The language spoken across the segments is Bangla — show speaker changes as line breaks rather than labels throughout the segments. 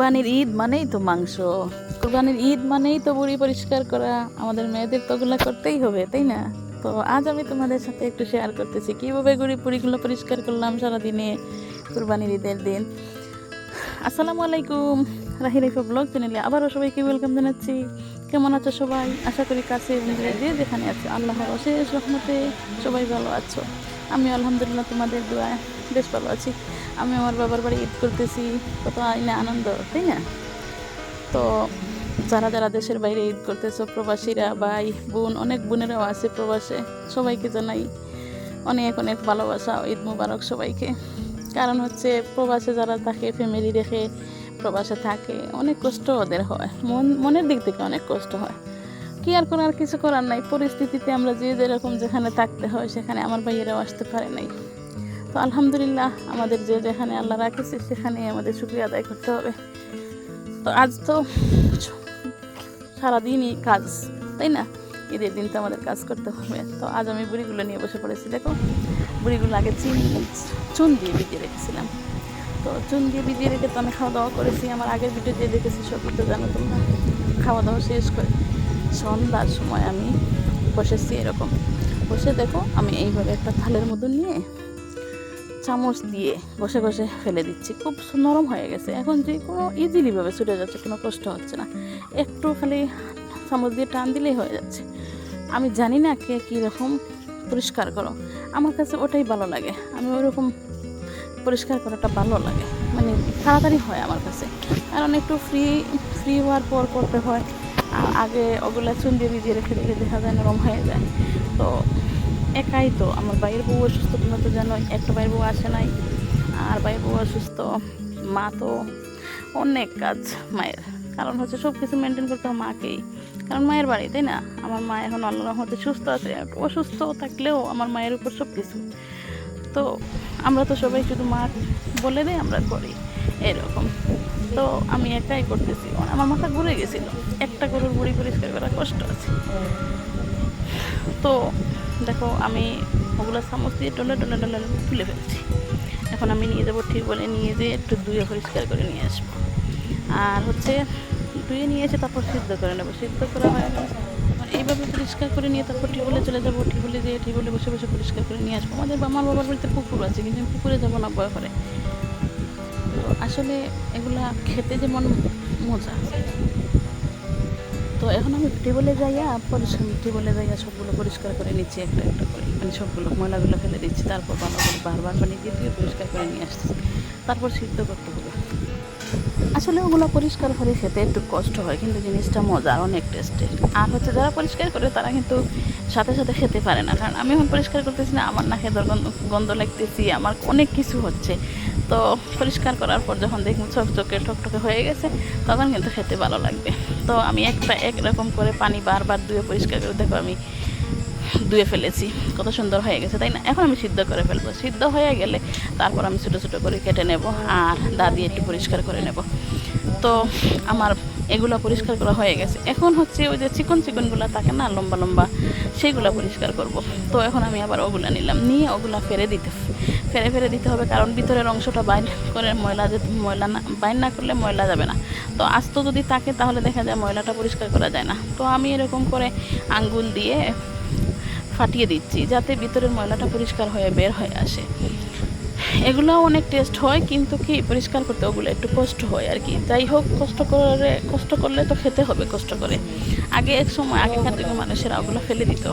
কুরবানির ঈদ মানেই তো মাংস। কুরবানির ঈদ মানেই তো বুড়ি পরিষ্কার করা। আমাদের মেয়েদের তো ওগুলো করতেই হবে, তাই না? তো আজ আমি তোমাদের সাথে একটু শেয়ার করতেছি। কীভাবে গুড়ি পুড়িগুলো পরিষ্কার করলাম সারাদিনে কুরবানির ঈদের দিন। আসসালামু আলাইকুম রাহি রাইফা ব্লগ চ্যানেলে আবারও সবাইকে ওয়েলকাম জানাচ্ছি। কেমন আছো সবাই? আশা করি কাছে যে যেখানে আছো, আল্লাহর অশেষ রহমতে সবাই ভালো আছো। আমি আলহামদুলিল্লাহ তোমাদের দোয়ায় বেশ ভালো আছি। আমি আমার বাবার বাড়ি ঈদ করতেছি কত আইনা আনন্দ, তাই না? তো যারা যারা দেশের বাইরে ঈদ করতেছো, প্রবাসীরা, ভাই, বোন, অনেক বোনেরাও আছে প্রবাসে, সবাইকে জানাই অনেক অনেক ভালোবাসা ঈদ মুবারক সবাইকে। কারণ হচ্ছে প্রবাসে যারা থাকে ফ্যামিলি রেখে প্রবাসে থাকে, অনেক কষ্ট ওদের হয়। মন, মনের দিক থেকে অনেক কষ্ট হয়। কি আর করার, কিছু করার নাই। পরিস্থিতিতে আমরা যে যেরকম যেখানে থাকতে হয়, সেখানে আমার ভাইয়েরাও আসতে পারে নাই। তো আলহামদুলিল্লাহ, আমাদের যে যেখানে আল্লাহ রাখেছে সেখানে আমাদের শুক্রিয়া আদায় করতে হবে। তো আজ তো সারাদিনই কাজ, তাই না? ঈদের দিন তো আমাদের কাজ করতে হবে। তো আজ আমি বুড়িগুলো নিয়ে বসে পড়েছি, দেখো। বুড়িগুলো আগে চিন, চুন দিয়ে ভিজিয়ে রেখেছিলাম। তো চুন দিয়ে ভিজিয়ে রেখে তো আমি খাওয়া দাওয়া করেছি। আমার আগের ভিডিও দিয়ে দেখেছি সব তো জানো তোমরা। খাওয়া দাওয়া শেষ করে সন্ধ্যার সময় আমি বসেছি এরকম। বসে দেখো আমি এইভাবে একটা থালের মতো নিয়ে চামচ দিয়ে বসে বসে ফেলে দিচ্ছি। খুব নরম হয়ে গেছে। এখন যে কোনো ইজিলিভাবে ছুটে যাচ্ছে, কোনো কষ্ট হচ্ছে না। একটু খালি চামচ দিয়ে টান দিলেই হয়ে যাচ্ছে। আমি জানি না কে কীরকম পরিষ্কার করো। আমার কাছে ওটাই ভালো লাগে। আমি ওরকম পরিষ্কার করাটা ভালো লাগে। মানে তাড়াতাড়ি হয় আমার কাছে। কারণ একটু ফ্রি ফ্রি হওয়ার পর করতে হয়। আগে ওগুলা চুন দিয়ে ভিজিয়ে রেখে দিলে দেখা যায় নরম হয়ে যায়। তো একাই তো, আমার বাইরের বউ অসুস্থ তোমরা তো জানোই একটা বাইরের বউ আসে নাই, আর বাইরের বউ অসুস্থ, মা তো অনেক কাজ মায়ের। কারণ হচ্ছে সব কিছু মেনটেন করতে হয় মাকেই। কারণ মায়ের বাড়ি, তাই না? আমার মা এখন আল্লাহ রহমতে সুস্থ আছে, অসুস্থ থাকলেও আমার মায়ের উপর সব কিছু তো আমরা তো সবাই শুধু মা বলে দেয়, আমরা করি। এরকম। তো আমি একাই করতেছি। আমার মাথা ঘুরে গেছিল। একটা গরুর বুড়ি পরিষ্কার করা কষ্ট আছে। তো দেখো, আমি ওগুলো চামচ দিয়ে টলে টলে টলে তুলে ফেলছি। এখন আমি নিয়ে যাব ঠিক বলে নিয়ে যেয়ে একটু ধুয়ে পরিষ্কার করে নিয়ে আসব। আর হচ্ছে ধুয়ে নিয়ে এসে তারপর সিদ্ধ করে নেব। সিদ্ধ করা হয় এইভাবে পরিষ্কার করে নিয়ে তারপর টিউবওয়েলে চলে যাব। টিউবওয়েলে যেয়ে টিউবওয়েলে বসে বসে পরিষ্কার করে নিয়ে আসব। আমাদের আমার বাবার বাড়িতে পুকুর আছে, কিন্তু আমি পুকুরে যাব না, ভয় করে। আসলে এগুলা খেতে যেমন মজা। তো এখন আমি টেবলে যাইয়া পরিষ্কার টেবলে যাইয়া সবগুলো পরিষ্কার করে নিচ্ছি, একটা একটা করে। মানে সবগুলো ময়লাগুলো ফেলে দিচ্ছি, তারপর ভালো করে বারবার মানে দিয়ে পরিষ্কার করে নিয়ে আসছি তারপর সিদ্ধ করতে হবে। আসলে ওগুলো পরিষ্কার করে খেতে একটু কষ্ট হয়, কিন্তু জিনিসটা মজা, অনেক টেস্টের আর হচ্ছে যারা পরিষ্কার করে, তারা কিন্তু সাথে সাথে খেতে পারে না। কারণ আমি এখন পরিষ্কার করতেছি না, আমার নাকে গন্ধ গন্ধ লাগতেছি, আমার অনেক কিছু হচ্ছে। তো পরিষ্কার করার পর যখন দেখুন চকচকে ঠকঠকে হয়ে গেছে, তখন কিন্তু খেতে ভালো লাগবে। তো আমি একটা একরকম করে পানি বারবার ধুয়ে পরিষ্কার করে, দেখো আমি ধুয়ে ফেলেছি। কত সুন্দর হয়ে গেছে, তাই না? এখন আমি সিদ্ধ করে ফেলব। সিদ্ধ হয়ে গেলে তারপর আমি ছোটো ছোটো করে কেটে নেব আর দা দিয়ে একটু পরিষ্কার করে নেব। তো আমার এগুলো পরিষ্কার করা হয়ে গেছে। এখন হচ্ছে ওই যে চিকন চিকনগুলো থাকে না, লম্বা লম্বা, সেইগুলো পরিষ্কার করব। তো এখন আমি আবার ওগুলো নিলাম। নিয়ে ওগুলো ফেরে দিতে ফেরে ফেরে দিতে হবে কারণ ভিতরের অংশটা বাইন করে ময়লা যে, ময়লা না বাইন না করলে ময়লা যাবে না। তো আস্ত যদি থাকে তাহলে দেখা যায় ময়লাটা পরিষ্কার করা যায় না। তো আমি এরকম করে আঙ্গুল দিয়ে ফাটিয়ে দিচ্ছি, যাতে ভিতরের ময়লাটা পরিষ্কার হয়ে বের হয়ে আসে। এগুলো অনেক টেস্ট হয়, কিন্তু কি পরিষ্কার করতে ওগুলো একটু কষ্ট হয় আর কি। যাই হোক, কষ্ট করে, কষ্ট করলে তো খেতে হবে কষ্ট করে। আগে এক সময় আগেকার দিকে মানুষেরা ওগুলো ফেলে দিত।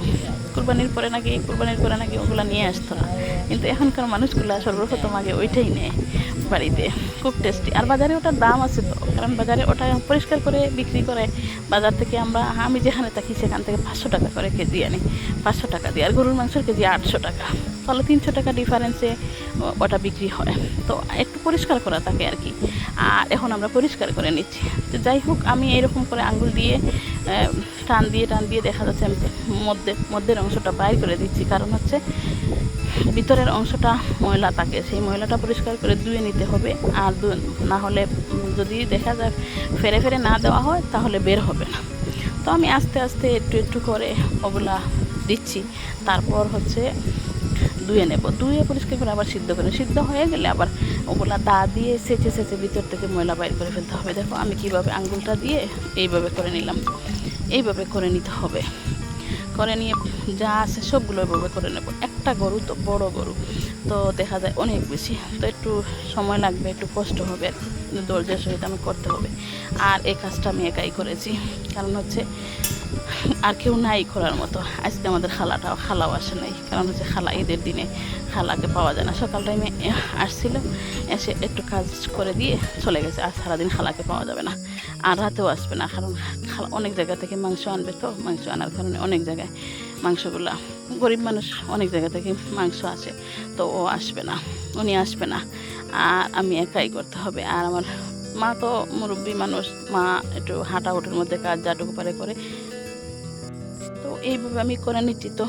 কুরবানির পরে নাকি, কুরবানির পরে নাকি ওগুলো নিয়ে আসতো না। কিন্তু এখনকার মানুষগুলো সর্বপ্রথম আগে ওইটাই নেয়। বাড়িতে। খুব টেস্টি আর বাজারে ওটার দাম আছে তো, কারণ বাজারে ওটা পরিষ্কার করে বিক্রি করে বাজার থেকে আমরা, আমি যেখানে থাকি সেখান থেকে পাঁচশো টাকা করে কেজি আনি। পাঁচশো টাকা দিয়ে। আর গরুর মাংসের কেজি আটশো টাকা। তাহলে তিনশো টাকা ডিফারেন্সে ওটা বিক্রি হয়। তো একটু পরিষ্কার করা থাকে আর কি। আর এখন আমরা পরিষ্কার করে নিচ্ছি। তো যাই হোক, আমি এরকম করে আঙ্গুল দিয়ে টান দিয়ে টান দিয়ে দেখা যাচ্ছে আমি মধ্যে, মধ্যের অংশটা বাইর করে দিচ্ছি। কারণ হচ্ছে ভিতরের অংশটা ময়লা থাকে, সেই ময়লাটা পরিষ্কার করে ধুয়ে নিতে হবে। আর না হলে যদি দেখা যায় ফেরে ফেরে না দেওয়া হয়, তাহলে বের হবে না। তো আমি আস্তে আস্তে একটু একটু করে ওগুলা দিচ্ছি। তারপর হচ্ছে ধুয়ে নেব। ধুয়ে পরিষ্কার করে আবার সিদ্ধ করে সিদ্ধ হয়ে গেলে আবার ওগুলা দা দিয়ে সেচে সেচে ভিতর থেকে ময়লা বাইর করে ফেলতে হবে। দেখো, আমি কীভাবে আঙ্গুলটা দিয়ে এইভাবে করে নিলাম। এইভাবে করে নিতে হবে। করে নিয়ে যা আছে সবগুলো এভাবে করে নেব। একটা গরু, তো বড় গরু। তো দেখা যায় অনেক বেশি। তো একটু সময় লাগবে, একটু কষ্ট হবে ধৈর্যের সহিত আমি করতে হবে। আর এই কাজটা আমি একাই করেছি। কারণ হচ্ছে আর কেউ নাই করার মতো। আজকে আমাদের খালাটাও খালাও আসে নাই। কারণ হচ্ছে খালা ঈদের দিনে খালাকে পাওয়া যায় না। সকাল টাইমে আসছিল, এসে একটু কাজ করে দিয়ে চলে গেছে। আর সারাদিন খালাকে পাওয়া যাবে না। আর রাতেও আসবে না। কারণ খালা অনেক জায়গা থেকে মাংস আনবে তো। মাংস আনার কারণে অনেক জায়গায় মাংসগুলা। গরিব মানুষ অনেক জায়গা থেকে মাংস আসে, তো ও আসবে না, উনি আসবে না। আর আমি একাই করতে হবে। আর আমার মা তো মুরব্বী মানুষ, মা একটু হাঁটা হুটোর মধ্যে কাজ যাটুকু পারে করে। তো এইভাবে আমি করে নিচ্ছি। তো